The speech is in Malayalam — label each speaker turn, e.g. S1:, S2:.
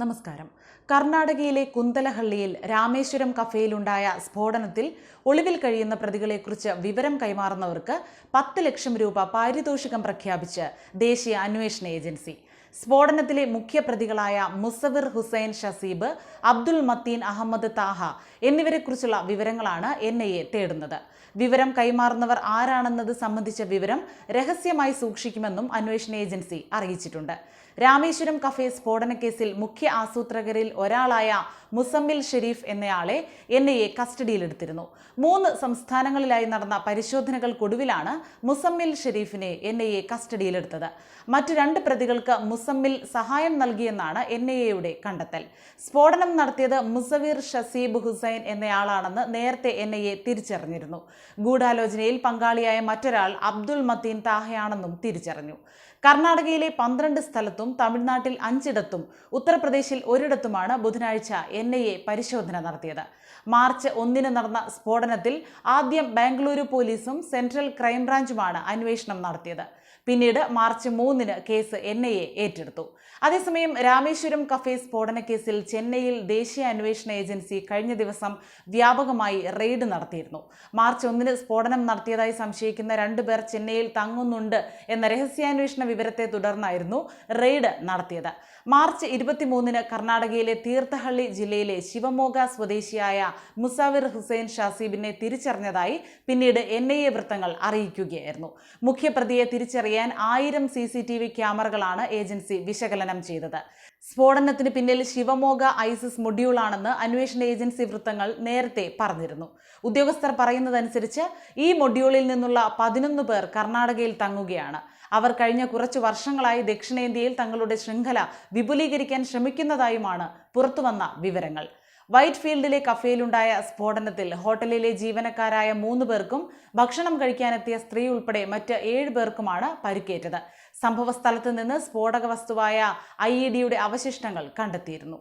S1: നമസ്കാരം. കർണാടകയിലെ കുന്തലഹള്ളിയിൽ രാമേശ്വരം കഫേയിലുണ്ടായ സ്ഫോടനത്തിൽ ഒളിവിൽ കഴിയുന്ന പ്രതികളെക്കുറിച്ച് വിവരം കൈമാറുന്നവർക്ക് പത്ത് ലക്ഷം രൂപ പാരിതോഷികം പ്രഖ്യാപിച്ച് ദേശീയ അന്വേഷണ ഏജൻസി. സ്ഫോടനത്തിലെ മുഖ്യപ്രതികളായ മുസവിർ ഹുസൈൻ ഷസീബ് അബ്ദുൽ മത്തീൻ അഹമ്മദ് താഹ എന്നിവരെക്കുറിച്ചുള്ള വിവരങ്ങളാണ് എൻ ഐ എ തേടുന്നത്. വിവരം കൈമാറുന്നവർ ആരാണെന്നത് സംബന്ധിച്ച വിവരം രഹസ്യമായി സൂക്ഷിക്കുമെന്നും അന്വേഷണ ഏജൻസി അറിയിച്ചിട്ടുണ്ട്. രാമേശ്വരം കഫേ സ്ഫോടന കേസിൽ മുഖ്യ ആസൂത്രകരിൽ ഒരാളായ മുസമ്മിൽ ഷെരീഫ് എന്നയാളെ എൻ ഐ എ കസ്റ്റഡിയിലെടുത്തിരുന്നു. മൂന്ന് സംസ്ഥാനങ്ങളിലായി നടന്ന പരിശോധനകൾക്കൊടുവിലാണ് മുസമ്മിൽ ഷെരീഫിനെ എൻ ഐ എ കസ്റ്റഡിയിലെടുത്തത്. മറ്റു രണ്ട് പ്രതികൾക്ക് മുസമ്മിൽ സഹായം നൽകിയെന്നാണ് എൻ ഐ എയുടെ കണ്ടെത്തൽ. സ്ഫോടനം നടത്തിയത് മുസവീർ ഷസീബ് ഹുസൈൻ എന്നയാളാണെന്ന് നേരത്തെ എൻ ഐ എ തിരിച്ചറിഞ്ഞിരുന്നു. ഗൂഢാലോചനയിൽ പങ്കാളിയായ മറ്റൊരാൾ അബ്ദുൾ മത്തീൻ താഹയാണെന്നും തിരിച്ചറിഞ്ഞു. കർണാടകയിലെ പന്ത്രണ്ട് സ്ഥലത്തും തമിഴ്നാട്ടിൽ അഞ്ചിടത്തും ഉത്തർപ്രദേശിൽ ഒരിടത്തുമാണ് ബുധനാഴ്ച എൻ ഐ എ പരിശോധന നടത്തിയത്. മാർച്ച് ഒന്നിന് നടന്ന സ്ഫോടനത്തിൽ ആദ്യം ബാംഗ്ലൂരു പോലീസും സെൻട്രൽ ക്രൈംബ്രാഞ്ചുമാണ് അന്വേഷണം നടത്തിയത്. പിന്നീട് മാർച്ച് മൂന്നിന് കേസ് എൻ ഐ എ ഏറ്റെടുത്തു. അതേസമയം രാമേശ്വരം കഫേ സ്ഫോടന കേസിൽ ചെന്നൈയിൽ ദേശീയ അന്വേഷണ ഏജൻസി കഴിഞ്ഞ ദിവസം വ്യാപകമായി റെയ്ഡ് നടത്തിയിരുന്നു. മാർച്ച് ഒന്നിന് സ്ഫോടനം നടത്തിയതായി സംശയിക്കുന്ന രണ്ടുപേർ ചെന്നൈയിൽ തങ്ങുന്നുണ്ട് എന്ന രഹസ്യാന്വേഷണ വിവരത്തെ തുടർന്നായിരുന്നു റെയ്ഡ് നടത്തിയത്. മാർച്ച് ഇരുപത്തിമൂന്നിന് കർണാടകയിലെ തീർത്ഥഹള്ളി ജില്ലയിലെ ശിവമോഗ സ്വദേശിയായ മുസാവിർ ഹുസൈൻ ഷാസീബിനെ തിരിച്ചറിഞ്ഞതായി പിന്നീട് എൻ ഐ എ വൃത്തങ്ങൾ അറിയിക്കുകയായിരുന്നു. മുഖ്യപ്രതിയെ തിരിച്ചറിയാൻ ആയിരം സി സി ടി വി ക്യാമറകളാണ് ഏജൻസി വിശകലനം ചെയ്തത്. സ്ഫോടനത്തിന് പിന്നിൽ ശിവമോഗ ഐസിസ് മൊഡ്യൂളാണെന്ന് അന്വേഷണ ഏജൻസി വൃത്തങ്ങൾ നേരത്തെ പറഞ്ഞിരുന്നു. ഉദ്യോഗസ്ഥർ പറയുന്നതനുസരിച്ച് ഈ മൊഡ്യൂളിൽ നിന്നുള്ള പതിനൊന്ന് പേർ കർണാടകയിൽ തങ്ങുകയാണ്. അവർ കഴിഞ്ഞ കുറച്ച് വർഷങ്ങളായി ദക്ഷിണേന്ത്യയിൽ തങ്ങളുടെ ശൃംഖല വിപുലീകരിക്കാൻ ശ്രമിക്കുന്നതായുമാണ് പുറത്തുവന്ന വിവരങ്ങൾ. വൈറ്റ് ഫീൽഡിലെ കഫേയിലുണ്ടായ സ്ഫോടനത്തിൽ ഹോട്ടലിലെ ജീവനക്കാരായ മൂന്ന് പേർക്കും ഭക്ഷണം കഴിക്കാനെത്തിയ സ്ത്രീ ഉൾപ്പെടെ മറ്റ് ഏഴ് പേർക്കുമാണ് പരിക്കേറ്റത്. സംഭവ സ്ഥലത്ത് നിന്ന് സ്ഫോടക വസ്തുവായ ഐ ഇ ഡിയുടെ അവശിഷ്ടങ്ങൾ കണ്ടെത്തിയിരുന്നു.